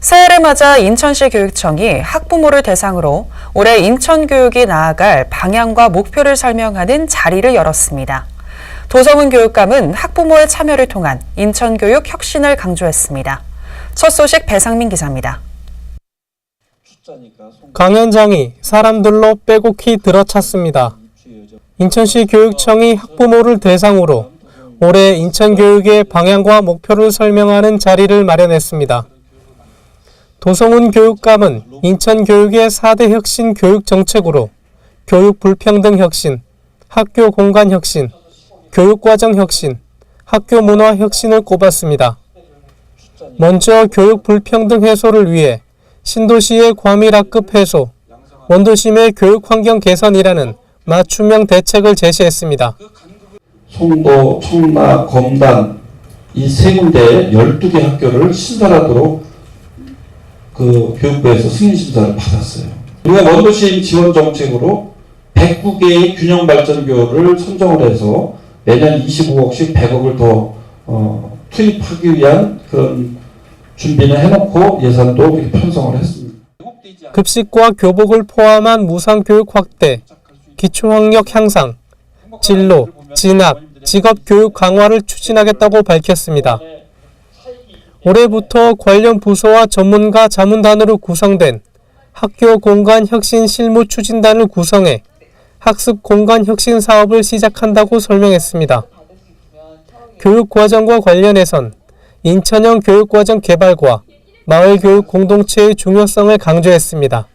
새해를 맞아 인천시 교육청이 학부모를 대상으로 올해 인천 교육이 나아갈 방향과 목표를 설명하는 자리를 열었습니다. 도성훈 교육감은 학부모의 참여를 통한 인천 교육 혁신을 강조했습니다. 첫 소식 배상민 기자입니다. 강연장이 사람들로 빼곡히 들어찼습니다. 인천시 교육청이 학부모를 대상으로 올해 인천 교육의 방향과 목표를 설명하는 자리를 마련했습니다. 도성훈 교육감은 인천 교육의 4대 혁신 교육 정책으로 교육 불평등 혁신, 학교 공간 혁신, 교육 과정 혁신, 학교 문화 혁신을 꼽았습니다. 먼저 교육 불평등 해소를 위해 신도시의 과밀 학급 해소, 원도심의 교육 환경 개선이라는 맞춤형 대책을 제시했습니다. 송도, 청라, 검단 이 세 군데 12개 학교를 신설하도록 그 교육부에서 승인 심사를 받았어요. 우리가 원도심 지원 정책으로 109개의 균형 발전 교를 선정을 해서 매년 25억씩 100억을 더 어, 투입하기 위한 그런 준비는 해놓고 예산도 이렇게 편성을 했습니다. 급식과 교복을 포함한 무상교육 확대, 기초학력 향상, 진로, 진학, 직업교육 강화를 추진하겠다고 밝혔습니다. 올해부터 관련 부서와 전문가 자문단으로 구성된 학교 공간 혁신 실무 추진단을 구성해 학습 공간 혁신 사업을 시작한다고 설명했습니다. 교육 과정과 관련해선 인천형 교육 과정 개발과 마을 교육 공동체의 중요성을 강조했습니다.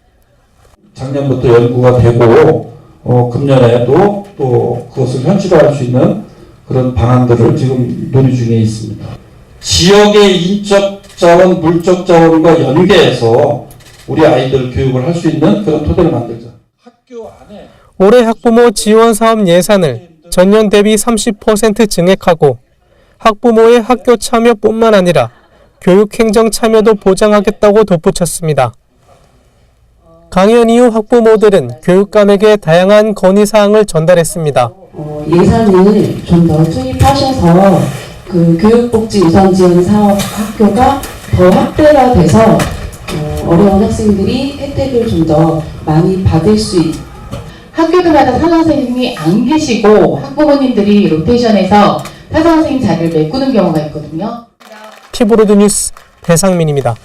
작년부터 연구가 되고 어, 금년에도 또 그것을 현실화할 수 있는 그런 방안들을 지금 논의 중에 있습니다. 지역의 인적 자원, 물적 자원과 연계해서 우리 아이들 교육을 할 수 있는 그런 토대를 만들자. 학교 안에 올해 학부모 지원 사업 예산을 전년 대비 30% 증액하고 학부모의 학교 참여뿐만 아니라 교육 행정 참여도 보장하겠다고 덧붙였습니다. 강연 이후 학부모들은 교육감에게 다양한 건의 사항을 전달했습니다. 어, 예산을 좀 더 투입하셔서 그 교육복지 우선 지원 사업 학교가 더 확대가 돼서 어, 어려운 학생들이 혜택을 좀 더 많이 받을 수 있, 학교들마다 사전 선생님이 안 계시고 학부모님들이 로테이션해서 사전 선생님 자리를 메꾸는 경우가 있거든요. 키보르드 뉴스 배상민입니다.